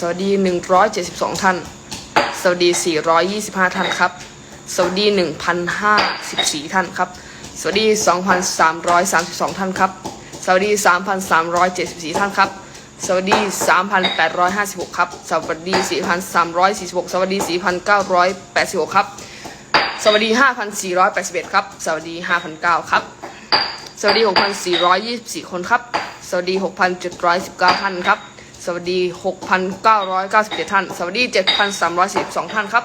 สวัสดี 172 ท่าน สวัสดี 425 ท่านครับ สวัสดี 1,054 ท่านครับ สวัสดี 2,332 ท่านครับ สวัสดี 3,374 ท่านครับ สวัสดี 3,856 ครับ สวัสดี 4,346 สวัสดี 4,986 ครับ สวัสดี 5,481 ครับ สวัสดี 5,009 ครับ สวัสดี 6,424 คนครับ สวัสดี 6,719 ท่านครับ สวัสดี 6,997 ท่าน สวัสดี 7,342 ท่านครับ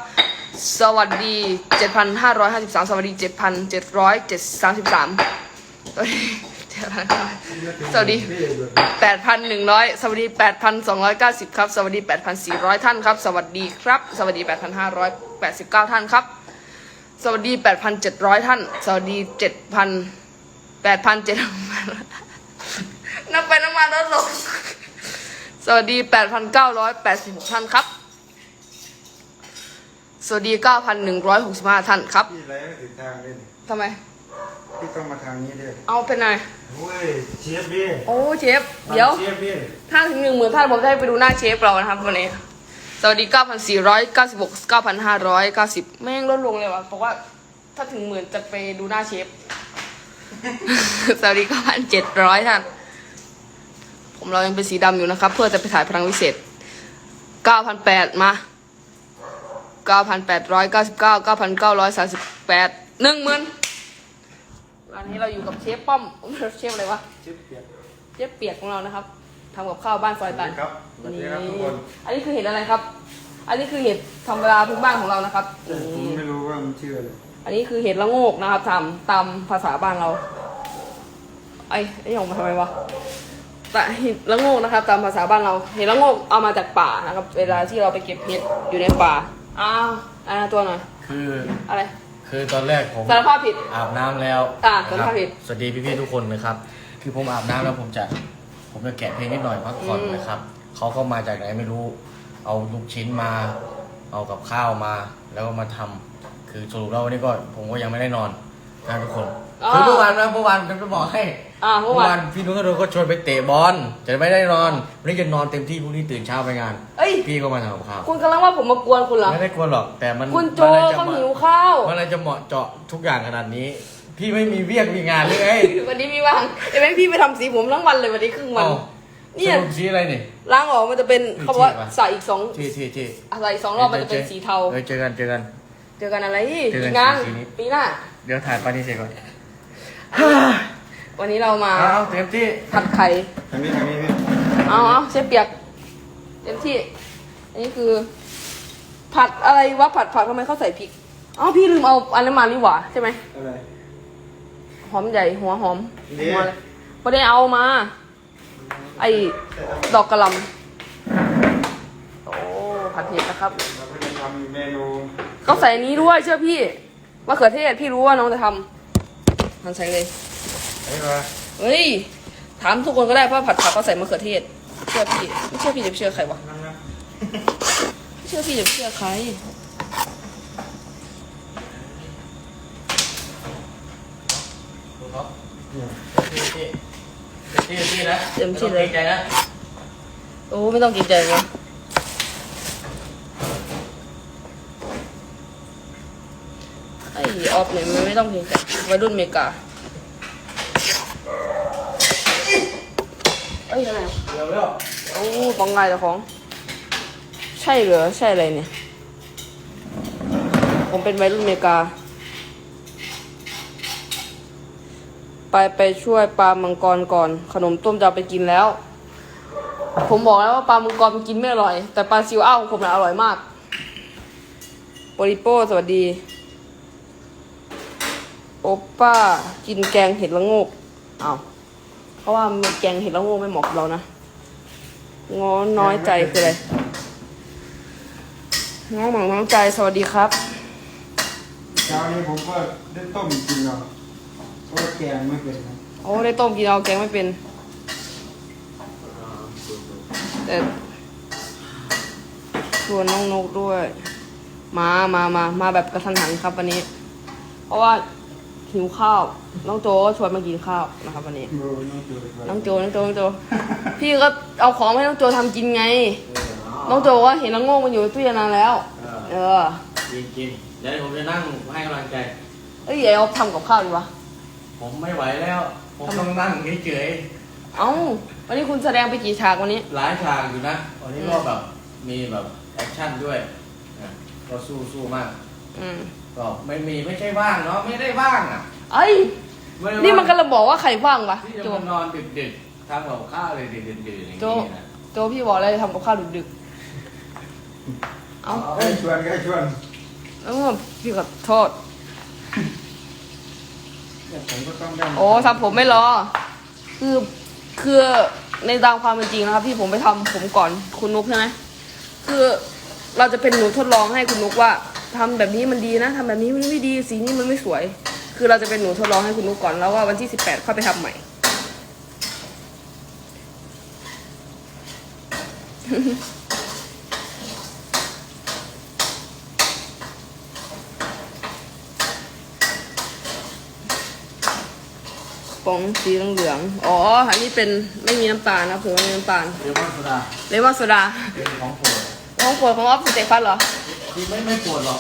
สวัสดี 7,553 สวัสดี 7,733 สวัสดีสวัสดี 8,100 สวัสดี 8,290 ครับ สวัสดี 8,400 ท่านครับ สวัสดีครับ สวัสดี 8,589 ท่านครับ สวัสดี 8,700 ท่าน สวัสดี 7,000 8,700นับไปน้ำมาลดลง สวัสดี 8,986 ท่านครับ สวัสดี 9,165 ท่านครับพี่ไรก็ถึงทางเลยนี่ทำไม พี่ต้องมาทางนี้ด้วยเอาเป็นไงโอ้ยเชฟพี่โอ้เชฟ เดี๋ยว เชฟพี่ถ้าถึงหนึ่งหมื่นท่านผมจะให้ไปดูหน้าเชฟเรานะครับวันนี้ สวัสดี 9,496 9,590 แม่งลดลงเลยวะเพราะว่าถ้าถึงหมื่นจะไปดูหน้าเชฟ สวัสดี 9,700 ท่าน ผมเรายังเป็นสีดำอยู่นะครับ เพื่อจะไปถ่ายพลังวิเศษ 9,800 มา 9,899 9,938หนึ่งหมื่นวันนี้เราอยู่กับเชฟป้อมเชฟอะไรวะ เชฟเปียกเจ๊เปียกของเรานะครับทำกับข้าวบ้านซอยตันครับสวัสดีครับทุกคน อันนี้คือเห็ดอะไรครับ อันนี้คือเห็ดธรรมดาพื้นบ้านของเรานะครับแต่ผมไม่รู้ว่ามันชื่ออะไร อันนี้คือเห็ดละโงกนะครับทำตามภาษาบ้านเรา ไอ้ไอ้หยองมาทำไมวะ แต่เห็ดละโงกนะครับ ตามภาษาบ้านเราเห็ดละโงกเอามาจากป่านะครับ เวลาที่เราไปเก็บเห็ดอยู่ในป่าอ้าวอันนั้นตัวหน่อยคืออะไรคือตอนแรกผมสารภาพผิดอาบน้ำแล้วอะนะคสารภาพผิด สวัสดีพี่ๆทุกคนนะครับ คือผมอาบน้ำแล้วผมจะผมจะแกะเพลงนิดหน่อยพักผ่อนอืม นะครับเขาก็มาจากไหนไม่รู้ เอาลูกชิ้นมา เอากับข้าวมา แล้วก็มาทำคือสรุปแล้ววันนี้ก็ผมก็ยังไม่ได้นอนนะทุกคน คือเมื่อวานนะเมื่อวานผมจะบอกให้อ่าเมื่อวานพี่นุ้งกระโดดก็ชวนไปเตะบอลจะไม่ได้นอนวันนี้จะนอนเต็มที่พรุ่งนี้ตื่นเช้าไปงาน เอ้ย พี่ก็มาทำกับข้าวคุณกำลังว่าผมมากวนคุณเหรอ ไม่ได้กลัวหรอกแต่มันคุณโจมันอะไรจะเขามาหิวข้าว มันอะไรจะเหมาะเจาะทุกอย่างขนาดนี้ พี่ไม่มีเวียกมีงานเลยไงวันนี้มีว่างไอ้แม่งพี่ไปทำสีผมทั้งวันเลยวันนี้ครึ่งวัน เอ้าเนี่ยสรุปสีอะไรนี่ ล้างออกมันจะเป็นมีเขาบอกว่าที่ปะใส่อีกสองที่ที่ที่อะไรอีกสองรอบมันจะเป็นสีเทา เออเจอกันเจอกัน เจอกันอะไรเจอกันอีกงานสีนี้ ปีหน้า เดี๋ยวถ่ายปานี่เสร็จก่อน วันนี้เรามาเอาเต็มที่ผัดไข่ทางนี้ทางนี้พี่เอาเอาเชฟเปียก เต็มที่ อันนี้คือ ผัดอะไรวะผัดผัดทำไมเขาใส่พริกอ๋อพี่ลืมเอาอันนั้นมานี่หว่าใช่ไหมอะไรหอมใหญ่หัวหอมนี่หัวอะไรไม่ได้เอามา ไอ้ดอกกระหลำโอ้ผัดเห็ดนะครับเราก็จะทำเมนูเขาใส่อันนี้ด้วยเชื่อพี่มะเขือเทศพี่รู้ว่าน้องจะทำ มันใส่เลยไอ้มาเฮ้ย ถามทุกคนก็ได้เพราะผัดผักเขาใส่มะเขือเทศ เชื่อพี่ไม่เชื่อพี่จะไปเชื่อใครวะนั่นนะไม่เชื่อพี่จะไปเชื่อใคร ดูครับเนี่ยที่ที่ที่ที่นะเต็มที่เลยไต้องกรงใจนะ โอ้ไม่ต้องเกินใจเลย ไอ้ออฟเนี่ยมันไม่ต้องเกรงใจวัยรุ่นเมกาเอ้ยอะไรอะเร็วเร็วโอ้ปองไงเจ้าของ ใช่เหรอใช่อะไรเนี่ย ผมเป็นวัยรุ่นเมกา ไปไปช่วยปลามังกรก่อน ขนมต้มจะไปกินแล้ว ผมบอกแล้วว่าปลามังกรมันกินไม่อร่อย แต่ปลาซิวอ้าวของผมน่ะอร่อยมากโปริโป้สวัสดี โอปป้ากินแกงเห็ดละโงกอ้าวเพราะว่ามันแกงเห็ดละโงกไม่เหมาะกับเรานะง้อน้อยใจคืออะไรง้อหมองน้องใจสวัสดีครับเช้านี้ผมก็ได้ต้มกินเนาะเพราะว่าแกงไม่เป็นนะโอ้ได้ต้มกินเอาแกงไม่เป็น แต่ชวนน้องนกด้วย มามามามาแบบกระทันหันครับวันนี้ เพราะว่า หิวข้าว น้องโจก็ชวนมากินข้าวนะครับวันนี้โอ้น้องจูดน้องโจ น้องโจ น้องโจ พี่ก็เอาของให้น้องโจทำกินไงมน้องโจว่าเห็นน้องโง่มันอยู่ในตู้เย็นนานแล้วเออเออ กินกินเดี๋ยวผมจะนั่งให้กำลังใจ เอ้ยเดี๋ยวทำกับข้าวดีวะ ผมไม่ไหวแล้ว ผมต้องนั่งเฉยเอ้า วันนี้คุณแสดงไปกี่ฉากวันนี้ ๆหลายฉากอยู่นะ วันนี้ก็แบบมีแบบแอคชั่นด้วยนะก็สู้สู้มาก อืม ก็ไม่มีไม่ใช่ว่างเนาะไม่ได้ว่างอะเอ้ยไได้นี่มันกำลังบอกว่าใครว่างวะที่จะโจมานอนดึกๆทำกับข้าวเลยดึกๆๆอย่างโจนี้นะโจพี่บอกเลยทำกับข้าวดึกๆเอ้าใกล้ชวนใกล้ชวนแล้วก็พี่ขอโทษ เนี่ยผมก็ต้องได้โอ้ทำผมไม่รอ คือคือในตามความเป็นจริงนะครับพี่ผมไปทำผมก่อนคุณนุกใช่ไหมคือเราจะเป็นหนูทดลองให้คุณนุกว่า ทำแบบนี้มันดีนะทำแบบนี้มันไม่ดีสีนี้มันไม่สวย คือเราจะเป็นหนูทดลองให้คุณนุกก่อนแล้วว่าวันที่สิบแปดค่อยไปทำใหม่ป๋องสีเหลืองๆอ๋อ อันนี้เป็นไม่มีน้ำตาลนะผมไม่มีน้ำตาลเรียกว่าโซดาเลมอนโซดาเป็นของโปรดของโปรดของออฟสเตฟันเหรอ คือไม่ไม่ปวดหรอก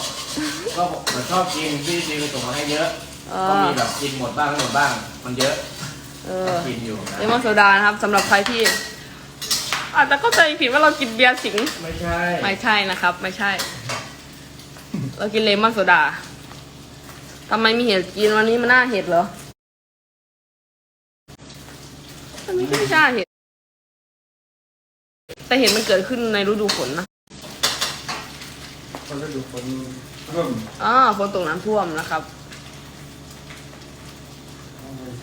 ก็เหมือนชอบกินพี่ซีไปส่งมาให้เยอะอ่าก็มีแบบกินหมดบ้างไม่หมดบ้าง มันเยอะเออกินอยู่นะเลมอนโซดานะครับสำหรับใครที่ อาจจะเข้าใจผิดว่าเรากินเบียร์สิงห์ไม่ใช่ไม่ใช่นะครับ ไม่ใช่ เรากินเลมอนโซดาทำไมมีเห็ดกินวันนี้มันน่าเห็ดเหรอมันไม่ใช่เห็ดแต่เห็ดมันเกิดขึ้นในฤดูฝนนะ คนฤดูฝนร่วมอ่าฝนตกน้ำท่วมนะครับ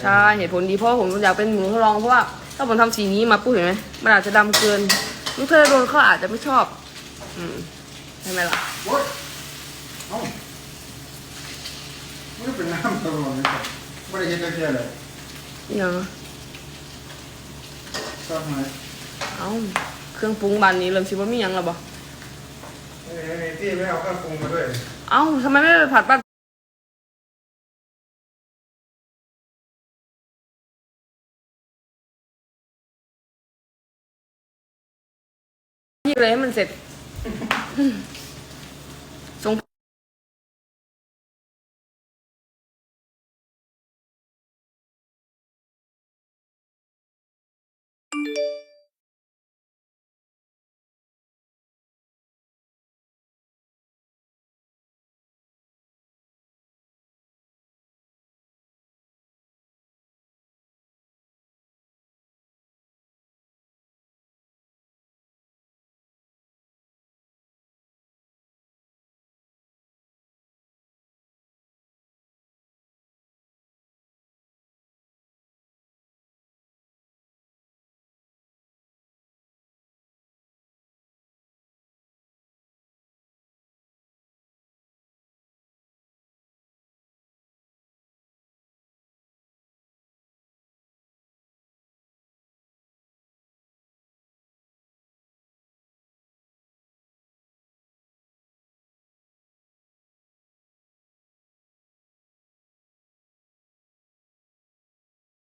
ใช่เหตุผลดีเพราะผมอยากเป็นหนูทดลองเพราะว่าถ้าผมทำสีนี้มาปุ๊บเห็นไหมมันอาจจะดำเกินลูกเทอร์โดนเขาอาจจะไม่ชอบ อืมใช่ไหมล่ะโอ๊ยเอ้าไม่ได้เป็นน้ำตลอดเลยครับไม่ได้เห็นได้แค่เลยนี่ยังชอบไหม เอ้าเครื่องปรุงบานนี้เริ่มชิว่ามีหยังแล้วบ่เอ้ย ที่ไม่เอาเครื่องปรุงมาด้วย เอ้าทำไมไม่ไปผัดบ้านพี่เลยให้มันเสร็จ